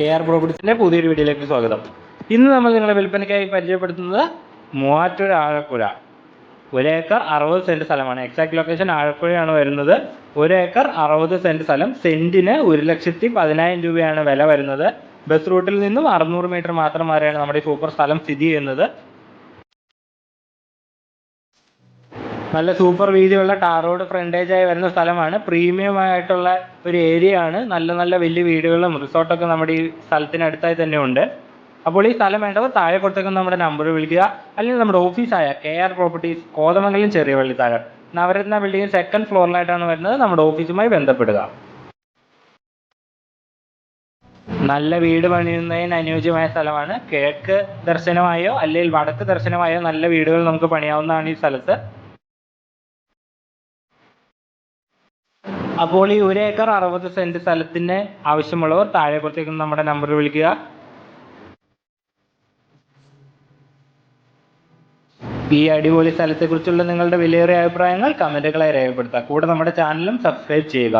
K R പ്രോപ്പർട്ടീസിന്റെ പുതിയൊരു വീഡിയോയിലേക്ക് സ്വാഗതം. ഇന്ന് നമ്മൾ നിങ്ങളെ വിൽപ്പനയ്ക്കായി പരിചയപ്പെടുത്തുന്നത് മൂവാറ്റൂർ ആഴക്കുഴ. ഒരു ഏക്കർ അറുപത് സെന്റ് സ്ഥലമാണ്. എക്സാക്ട് ലൊക്കേഷൻ ആഴക്കുഴയാണ് വരുന്നത്. ഒരു ഏക്കർ അറുപത് സെന്റ് സ്ഥലം. സെന്റിന് ഒരു ലക്ഷത്തി പതിനായിരം രൂപയാണ് വില വരുന്നത്. ബസ് റൂട്ടിൽ നിന്നും അറുന്നൂറ് മീറ്റർ മാത്രം വരെയാണ് നമ്മുടെ ഈ സൂപ്പർ സ്ഥലം സ്ഥിതി ചെയ്യുന്നത്. നല്ല സൂപ്പർ വീതിയുള്ള ടാർ റോഡ് ഫ്രണ്ടേജ് ആയി വരുന്ന സ്ഥലമാണ്. പ്രീമിയം ആയിട്ടുള്ള ഒരു ഏരിയ ആണ്. നല്ല നല്ല വലിയ വീടുകളും റിസോർട്ടൊക്കെ നമ്മുടെ ഈ സ്ഥലത്തിനടുത്തായി തന്നെ ഉണ്ട്. അപ്പോൾ ഈ സ്ഥലം വേണ്ടവർ താഴെ കൊടുത്തേക്കുന്ന നമ്മുടെ നമ്പർ വിളിക്കുക. അല്ലെങ്കിൽ നമ്മുടെ ഓഫീസായ കെ ആർ പ്രോപ്പർട്ടീസ് കോതമംഗലം ചെറിയ വള്ളിത്താഴം നവരത്ന ബിൽഡിംഗ് സെക്കൻഡ് ഫ്ലോറിലായിട്ടാണ് വരുന്നത്. നമ്മുടെ ഓഫീസുമായി ബന്ധപ്പെടുക. നല്ല വീട് പണിയുന്നതിന് അനുയോജ്യമായ സ്ഥലമാണ്. കിഴക്ക് ദർശനമായോ അല്ലെങ്കിൽ വടക്ക് ദർശനമായോ നല്ല വീടുകൾ നമുക്ക് പണിയാവുന്നതാണ് ഈ സ്ഥലത്ത്. അപ്പോൾ ഈ ഒരു ഏക്കർ അറുപത് സെന്റ് സ്ഥലത്തിന് ആവശ്യമുള്ളവർ താഴെ കൊടുത്തേക്കുന്ന നമ്മുടെ നമ്പർ വിളിക്കുക. ഈ അടിപൊളി സ്ഥലത്തെക്കുറിച്ചുള്ള നിങ്ങളുടെ വിലയേറിയ അഭിപ്രായങ്ങൾ കമന്റുകളായി രേഖപ്പെടുത്തുക. കൂടെ നമ്മുടെ ചാനലും സബ്സ്ക്രൈബ് ചെയ്യുക.